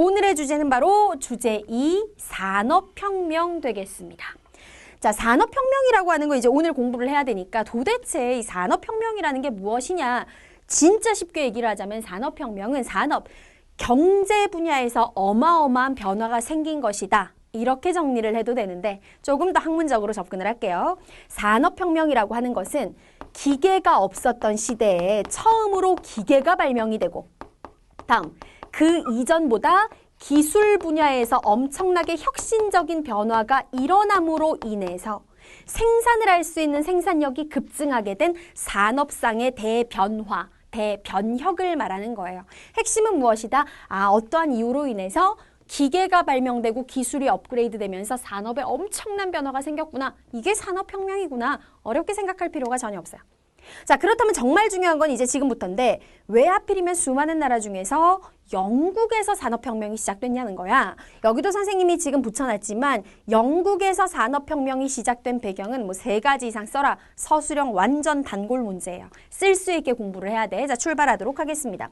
오늘의 주제는 바로 주제 2 산업혁명 되겠습니다. 자, 산업혁명이라고 하는 거 이제 오늘 공부를 해야 되니까 도대체 이 산업혁명이라는 게 무엇이냐? 진짜 쉽게 얘기를 하자면 산업혁명은 산업, 경제 분야에서 어마어마한 변화가 생긴 것이다. 이렇게 정리를 해도 되는데 조금 더 학문적으로 접근을 할게요. 산업혁명이라고 하는 것은 기계가 없었던 시대에 처음으로 기계가 발명이 되고 다음 그 이전보다 기술 분야에서 엄청나게 혁신적인 변화가 일어남으로 인해서 생산을 할 수 있는 생산력이 급증하게 된 산업상의 대변화, 대변혁을 말하는 거예요. 핵심은 무엇이다? 아, 어떠한 이유로 인해서 기계가 발명되고 기술이 업그레이드 되면서 산업에 엄청난 변화가 생겼구나. 이게 산업혁명이구나. 어렵게 생각할 필요가 전혀 없어요. 자, 그렇다면 정말 중요한 건 이제 지금부터인데 왜 하필이면 수많은 나라 중에서 영국에서 산업혁명이 시작됐냐는 거야. 여기도 선생님이 지금 붙여놨지만 영국에서 산업혁명이 시작된 배경은 뭐 세 가지 이상 써라. 서술형 완전 단골 문제예요. 쓸 수 있게 공부를 해야 돼. 자, 출발하도록 하겠습니다.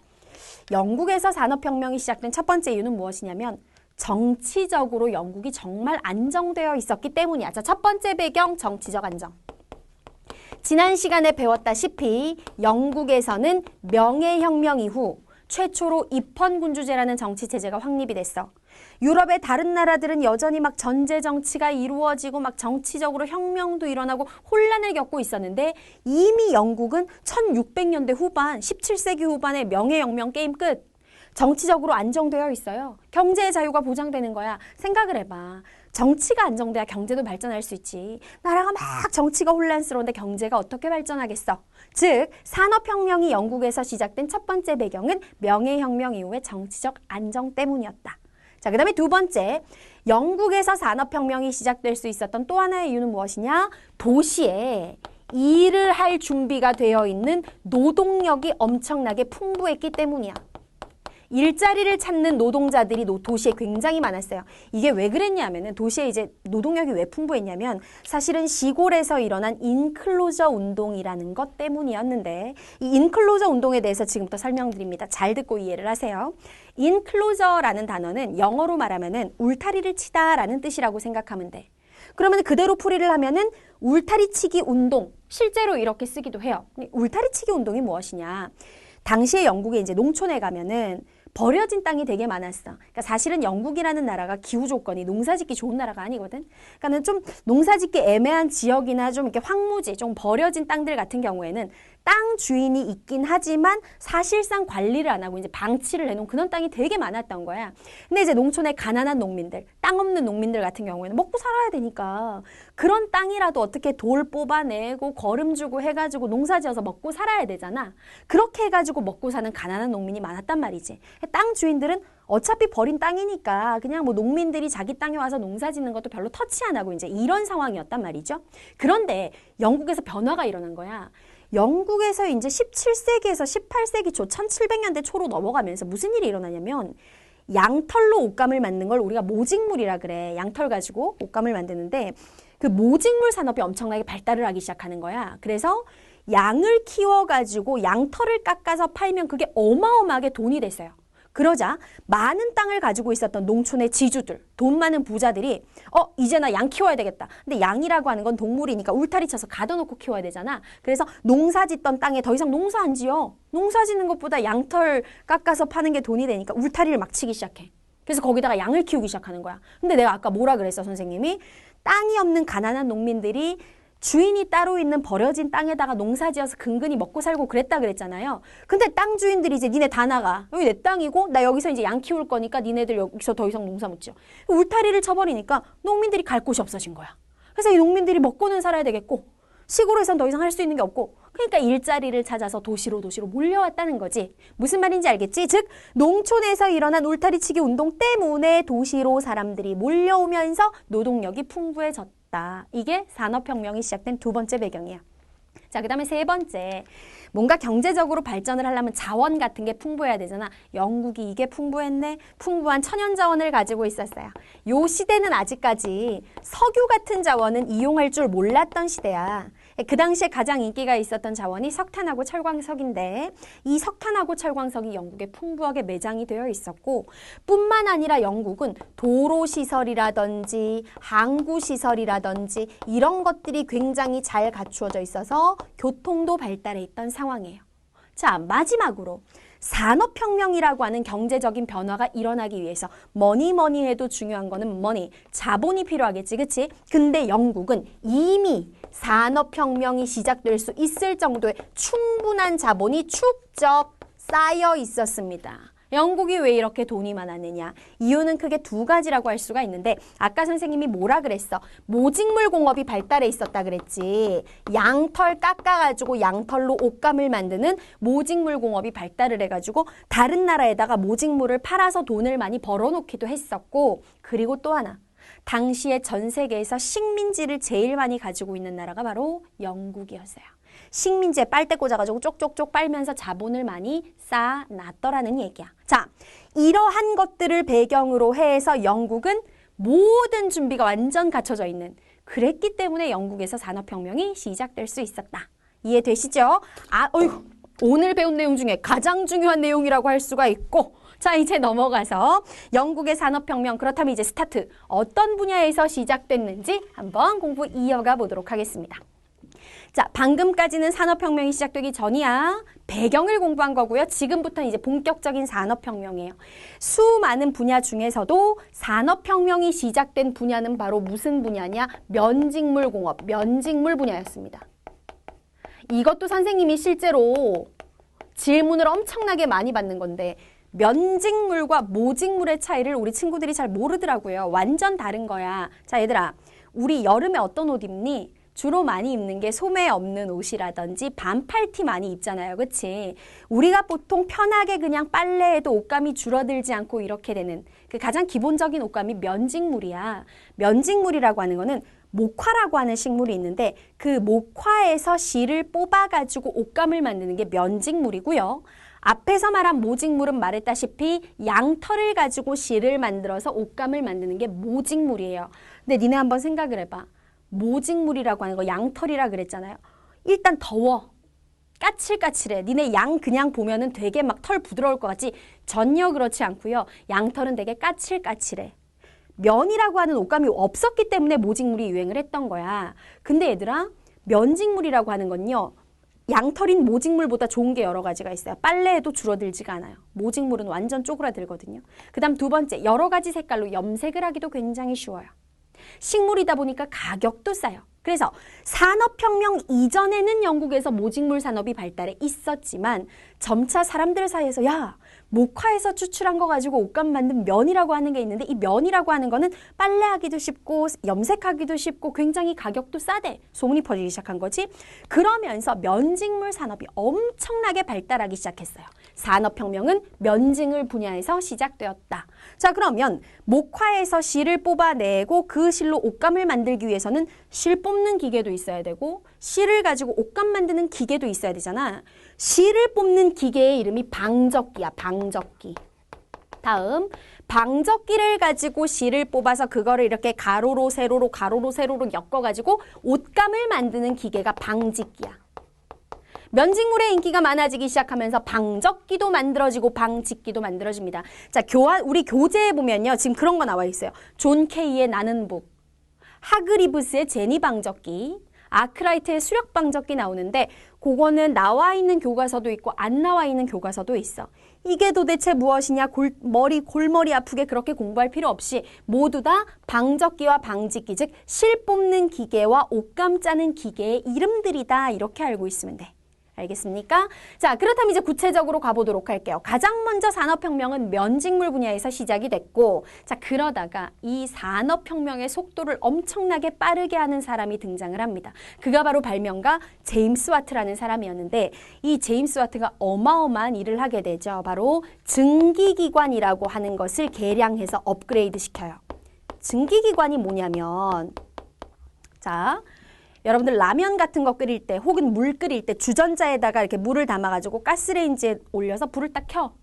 영국에서 산업혁명이 시작된 첫 번째 이유는 무엇이냐면 정치적으로 영국이 정말 안정되어 있었기 때문이야. 자, 첫 번째 배경 정치적 안정. 지난 시간에 배웠다시피 영국에서는 명예혁명 이후 최초로 입헌군주제라는 정치체제가 확립이 됐어. 유럽의 다른 나라들은 여전히 막 전제 정치가 이루어지고 막 정치적으로 혁명도 일어나고 혼란을 겪고 있었는데 이미 영국은 1600년대 후반, 17세기 후반에 명예혁명 게임 끝. 정치적으로 안정되어 있어요. 경제의 자유가 보장되는 거야. 생각을 해봐. 정치가 안정돼야 경제도 발전할 수 있지. 나라가 막 정치가 혼란스러운데 경제가 어떻게 발전하겠어? 즉, 산업혁명이 영국에서 시작된 첫 번째 배경은 명예혁명 이후의 정치적 안정 때문이었다. 자, 그 다음에 두 번째, 영국에서 산업혁명이 시작될 수 있었던 또 하나의 이유는 무엇이냐? 도시에 일을 할 준비가 되어 있는 노동력이 엄청나게 풍부했기 때문이야. 일자리를 찾는 노동자들이 도시에 굉장히 많았어요. 이게 왜 그랬냐면은 도시에 이제 노동력이 왜 풍부했냐면 사실은 시골에서 일어난 인클로저 운동이라는 것 때문이었는데 이 인클로저 운동에 대해서 지금부터 설명드립니다. 잘 듣고 이해를 하세요. 인클로저라는 단어는 영어로 말하면은 울타리를 치다라는 뜻이라고 생각하면 돼. 그러면 그대로 풀이를 하면은 울타리치기 운동 실제로 이렇게 쓰기도 해요. 울타리치기 운동이 무엇이냐? 당시에 영국에 이제 농촌에 가면은 버려진 땅이 되게 많았어. 그러니까 사실은 영국이라는 나라가 기후 조건이 농사짓기 좋은 나라가 아니거든. 그러니까는 좀 농사짓기 애매한 지역이나 좀 이렇게 황무지, 좀 버려진 땅들 같은 경우에는 땅 주인이 있긴 하지만 사실상 관리를 안 하고 이제 방치를 해놓은 그런 땅이 되게 많았던 거야. 근데 이제 농촌의 가난한 농민들, 땅 없는 농민들 같은 경우에는 먹고 살아야 되니까 그런 땅이라도 어떻게 돌 뽑아내고 거름 주고 해가지고 농사 지어서 먹고 살아야 되잖아. 그렇게 해가지고 먹고 사는 가난한 농민이 많았단 말이지. 땅 주인들은 어차피 버린 땅이니까 그냥 뭐 농민들이 자기 땅에 와서 농사 짓는 것도 별로 터치 안 하고 이제 이런 상황이었단 말이죠. 그런데 영국에서 변화가 일어난 거야. 영국에서 이제 17세기에서 18세기 초 1700년대 초로 넘어가면서 무슨 일이 일어나냐면 양털로 옷감을 만든 걸 우리가 모직물이라 그래. 양털 가지고 옷감을 만드는데 그 모직물 산업이 엄청나게 발달을 하기 시작하는 거야. 그래서 양을 키워가지고 양털을 깎아서 팔면 그게 어마어마하게 돈이 됐어요. 그러자 많은 땅을 가지고 있었던 농촌의 지주들, 돈 많은 부자들이 어 이제 나 양 키워야 되겠다. 근데 양이라고 하는 건 동물이니까 울타리 쳐서 가둬놓고 키워야 되잖아. 그래서 농사 짓던 땅에 더 이상 농사 안 지어. 농사 짓는 것보다 양털 깎아서 파는 게 돈이 되니까 울타리를 막 치기 시작해. 그래서 거기다가 양을 키우기 시작하는 거야. 근데 내가 아까 뭐라 그랬어 선생님이? 땅이 없는 가난한 농민들이 주인이 따로 있는 버려진 땅에다가 농사 지어서 근근히 먹고 살고 그랬다 그랬잖아요. 근데 땅 주인들이 이제 니네 다 나가. 여기 내 땅이고 나 여기서 이제 양 키울 거니까 니네들 여기서 더 이상 농사 못 지어. 울타리를 쳐버리니까 농민들이 갈 곳이 없어진 거야. 그래서 이 농민들이 먹고는 살아야 되겠고 시골에선 더 이상 할 수 있는 게 없고 그러니까 일자리를 찾아서 도시로 도시로 몰려왔다는 거지. 무슨 말인지 알겠지? 즉 농촌에서 일어난 울타리치기 운동 때문에 도시로 사람들이 몰려오면서 노동력이 풍부해졌다. 이게 산업혁명이 시작된 두 번째 배경이야. 자, 그 다음에 세 번째. 뭔가 경제적으로 발전을 하려면 자원 같은 게 풍부해야 되잖아. 영국이 이게 풍부했네. 풍부한 천연 자원을 가지고 있었어요. 요 시대는 아직까지 석유 같은 자원은 이용할 줄 몰랐던 시대야. 그 당시에 가장 인기가 있었던 자원이 석탄하고 철광석인데 이 석탄하고 철광석이 영국에 풍부하게 매장이 되어 있었고 뿐만 아니라 영국은 도로 시설이라든지 항구 시설이라든지 이런 것들이 굉장히 잘 갖추어져 있어서 교통도 발달해 있던 상황이에요. 자, 마지막으로 산업혁명이라고 하는 경제적인 변화가 일어나기 위해서 뭐니 뭐니 해도 중요한 거는 머니, 자본이 필요하겠지, 그치? 근데 영국은 이미 산업혁명이 시작될 수 있을 정도의 충분한 자본이 축적 쌓여 있었습니다. 영국이 왜 이렇게 돈이 많았느냐? 이유는 크게 두 가지라고 할 수가 있는데 아까 선생님이 뭐라 그랬어? 모직물 공업이 발달해 있었다 그랬지. 양털 깎아가지고 양털로 옷감을 만드는 모직물 공업이 발달을 해가지고 다른 나라에다가 모직물을 팔아서 돈을 많이 벌어놓기도 했었고 그리고 또 하나 당시에 전 세계에서 식민지를 제일 많이 가지고 있는 나라가 바로 영국이었어요. 식민지에 빨대 꽂아가지고 쪽쪽쪽 빨면서 자본을 많이 쌓아놨더라는 얘기야. 자, 이러한 것들을 배경으로 해서 영국은 모든 준비가 완전 갖춰져 있는 그랬기 때문에 영국에서 산업혁명이 시작될 수 있었다. 이해되시죠? 아, 어이구, 오늘 배운 내용 중에 가장 중요한 내용이라고 할 수가 있고 자, 이제 넘어가서 영국의 산업혁명 그렇다면 이제 스타트 어떤 분야에서 시작됐는지 한번 공부 이어가 보도록 하겠습니다. 자, 방금까지는 산업혁명이 시작되기 전이야. 배경을 공부한 거고요. 지금부터 이제 본격적인 산업혁명이에요. 수많은 분야 중에서도 산업혁명이 시작된 분야는 바로 무슨 분야냐? 면직물 공업, 면직물 분야였습니다. 이것도 선생님이 실제로 질문을 엄청나게 많이 받는 건데 면직물과 모직물의 차이를 우리 친구들이 잘 모르더라고요. 완전 다른 거야. 자, 얘들아. 우리 여름에 어떤 옷 입니? 주로 많이 입는 게 소매 없는 옷이라든지 반팔티 많이 입잖아요. 그치? 우리가 보통 편하게 그냥 빨래해도 옷감이 줄어들지 않고 이렇게 되는 그 가장 기본적인 옷감이 면직물이야. 면직물이라고 하는 거는 목화라고 하는 식물이 있는데 그 목화에서 실을 뽑아가지고 옷감을 만드는 게 면직물이고요. 앞에서 말한 모직물은 말했다시피 양털을 가지고 실을 만들어서 옷감을 만드는 게 모직물이에요. 근데 니네 한번 생각을 해봐. 모직물이라고 하는 거 양털이라 그랬잖아요. 일단 더워. 까칠까칠해. 니네 양 그냥 보면은 되게 막 털 부드러울 것 같지? 전혀 그렇지 않고요. 양털은 되게 까칠까칠해. 면이라고 하는 옷감이 없었기 때문에 모직물이 유행을 했던 거야. 근데 얘들아, 면직물이라고 하는 건요. 양털인 모직물보다 좋은 게 여러 가지가 있어요. 빨래에도 줄어들지가 않아요. 모직물은 완전 쪼그라들거든요. 그 다음 두 번째, 여러 가지 색깔로 염색을 하기도 굉장히 쉬워요. 식물이다 보니까 가격도 싸요. 그래서 산업혁명 이전에는 영국에서 모직물 산업이 발달해 있었지만 점차 사람들 사이에서 야 목화에서 추출한 거 가지고 옷감 만든 면이라고 하는 게 있는데 이 면이라고 하는 거는 빨래하기도 쉽고 염색하기도 쉽고 굉장히 가격도 싸대. 소문이 퍼지기 시작한 거지. 그러면서 면직물 산업이 엄청나게 발달하기 시작했어요. 산업혁명은 면직물 분야에서 시작되었다. 자 그러면 목화에서 실을 뽑아내고 그 실로 옷감을 만들기 위해서는 실 뽑는 기계도 있어야 되고 실을 가지고 옷감 만드는 기계도 있어야 되잖아 실을 뽑는 기계의 이름이 방적기야, 방적기. 다음, 방적기를 가지고 실을 뽑아서 그거를 이렇게 가로로 세로로 가로로 세로로 엮어가지고 옷감을 만드는 기계가 방직기야. 면직물의 인기가 많아지기 시작하면서 방적기도 만들어지고 방직기도 만들어집니다. 자, 교환, 우리 교재에 보면요. 지금 그런 거 나와 있어요. 존 케이의 나는 북, 하그리브스의 제니 방적기, 아크라이트의 수력 방적기 나오는데 그거는 나와 있는 교과서도 있고 안 나와 있는 교과서도 있어. 이게 도대체 무엇이냐? 골, 머리 골머리 아프게 그렇게 공부할 필요 없이 모두 다 방적기와 방직기 즉 실 뽑는 기계와 옷감 짜는 기계의 이름들이다 이렇게 알고 있으면 돼. 알겠습니까? 자, 그렇다면 이제 구체적으로 가보도록 할게요. 가장 먼저 산업혁명은 면직물 분야에서 시작이 됐고, 자, 그러다가 이 산업혁명의 속도를 엄청나게 빠르게 하는 사람이 등장을 합니다. 그가 바로 발명가 제임스 와트라는 사람이었는데, 이 제임스 와트가 어마어마한 일을 하게 되죠. 바로 증기기관이라고 하는 것을 개량해서 업그레이드 시켜요. 증기기관이 뭐냐면, 자, 여러분들 라면 같은 거 끓일 때 혹은 물 끓일 때 주전자에다가 이렇게 물을 담아가지고 가스레인지에 올려서 불을 딱 켜.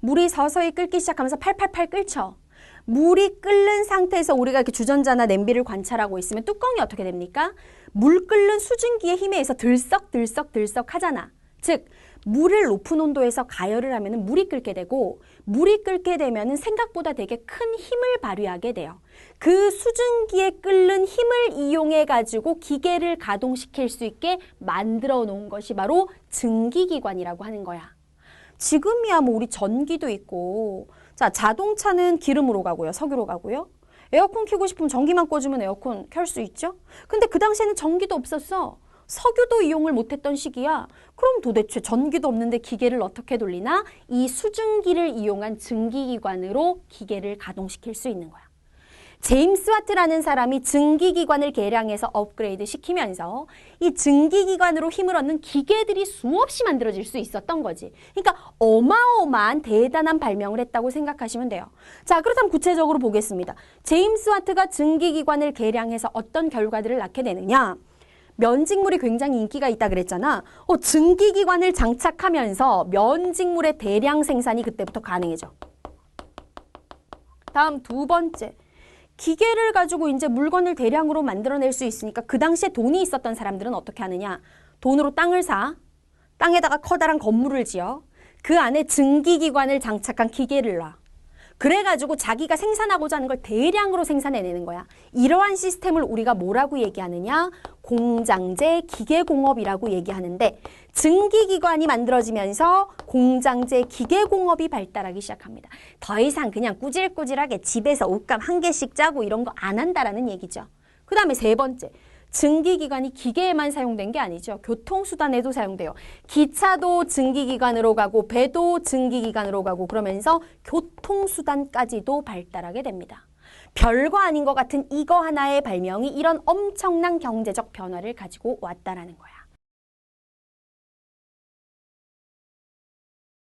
물이 서서히 끓기 시작하면서 팔팔팔 끓죠. 물이 끓는 상태에서 우리가 이렇게 주전자나 냄비를 관찰하고 있으면 뚜껑이 어떻게 됩니까? 물 끓는 수증기의 힘에 의해서 들썩들썩들썩 하잖아. 즉 물을 높은 온도에서 가열을 하면 물이 끓게 되고 물이 끓게 되면 생각보다 되게 큰 힘을 발휘하게 돼요. 그 수증기에 끓는 힘을 이용해 가지고 기계를 가동시킬 수 있게 만들어 놓은 것이 바로 증기기관이라고 하는 거야. 지금이야 뭐 우리 전기도 있고 자 자동차는 기름으로 가고요 석유로 가고요 에어컨 켜고 싶으면 전기만 꽂으면 에어컨 켤 수 있죠 근데 그 당시에는 전기도 없었어 석유도 이용을 못했던 시기야 그럼 도대체 전기도 없는데 기계를 어떻게 돌리나 이 수증기를 이용한 증기기관으로 기계를 가동시킬 수 있는 거야 제임스 와트라는 사람이 증기기관을 개량해서 업그레이드 시키면서 이 증기기관으로 힘을 얻는 기계들이 수없이 만들어질 수 있었던 거지. 그러니까 어마어마한 대단한 발명을 했다고 생각하시면 돼요. 자, 그렇다면 구체적으로 보겠습니다. 제임스 와트가 증기기관을 개량해서 어떤 결과들을 낳게 되느냐? 면직물이 굉장히 인기가 있다 그랬잖아. 어, 증기기관을 장착하면서 면직물의 대량 생산이 그때부터 가능해져. 다음 두 번째. 기계를 가지고 이제 물건을 대량으로 만들어낼 수 있으니까 그 당시에 돈이 있었던 사람들은 어떻게 하느냐? 돈으로 땅을 사, 땅에다가 커다란 건물을 지어, 그 안에 증기기관을 장착한 기계를 놔. 그래가지고 자기가 생산하고자 하는 걸 대량으로 생산해내는 거야. 이러한 시스템을 우리가 뭐라고 얘기하느냐? 공장제 기계공업이라고 얘기하는데 증기기관이 만들어지면서 공장제 기계공업이 발달하기 시작합니다. 더 이상 그냥 꾸질꾸질하게 집에서 옷감 한 개씩 짜고 이런 거 안 한다라는 얘기죠. 그 다음에 세 번째. 증기기관이 기계에만 사용된 게 아니죠. 교통수단에도 사용돼요. 기차도 증기기관으로 가고 배도 증기기관으로 가고 그러면서 교통수단까지도 발달하게 됩니다. 별거 아닌 것 같은 이거 하나의 발명이 이런 엄청난 경제적 변화를 가지고 왔다라는 거야.